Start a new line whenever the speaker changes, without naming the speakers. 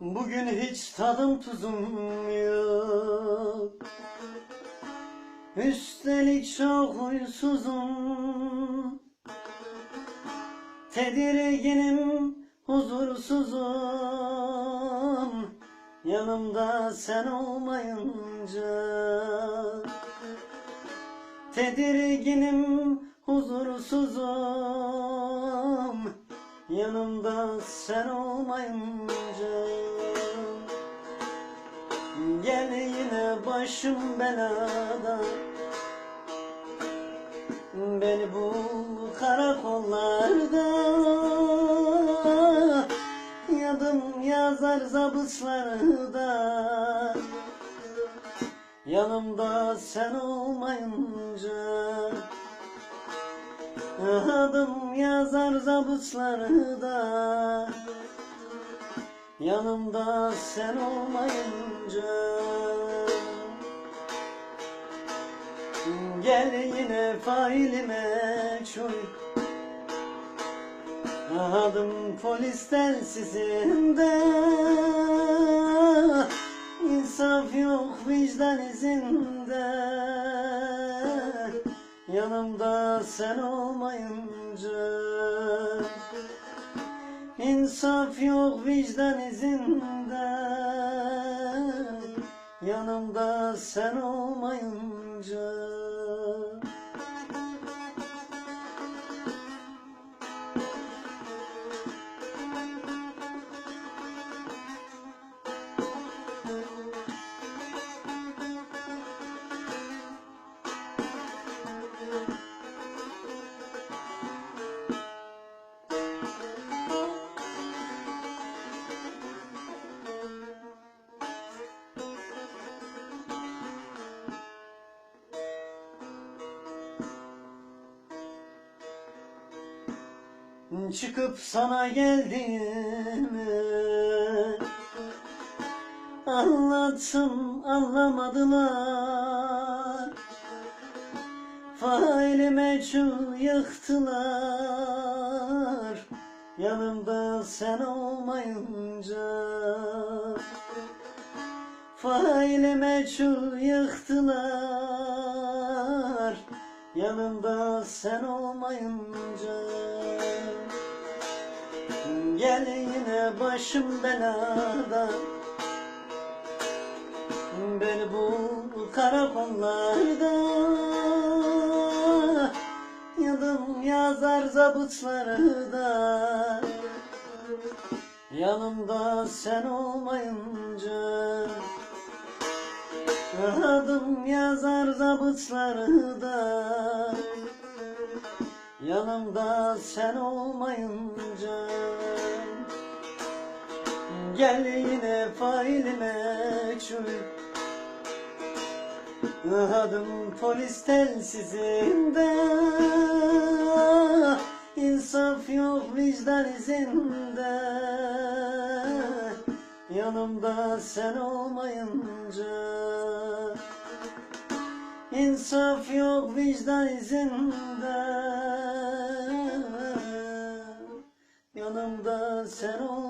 Bugün hiç tadım tuzum yok. Üstelik çok huysuzum. Tedirginim, huzursuzum. Yanımda sen olmayınca. Tedirginim, huzursuzum. Yanımda sen olmayınca Gel yine başım belada. Beni bul karakollarda Yadım yazar zabıtlarda. Yanımda sen olmayınca Adım yazar zabıtlarda Yanımda sen olmayınca Gel yine failime çöl. Adım polisten sizinde İnsaf yok vicdan izinde. Yanımda sen olmayınca İnsaf yok vicdan izinde. Yanımda sen olmayınca Çıkıp sana geldiğimi Anlattım anlamadılar. Faili meçhul yıktılar. Yanımda sen olmayınca. Faili meçhul yıktılar. Yanımda sen olmayınca Gel yine başım belada. Beni bul karakollarda Yadım yazar zabıtlarda. Yanımda sen olmayınca. Adım yazar zabıtlarda Yanımda sen olmayınca Gel yine failime çöl. Adım polis telsizinde İnsaf yok vicdan izinde. Yanımda sen olmayınca İnsaf yok vicdan izinde Yanımda sen olmayınca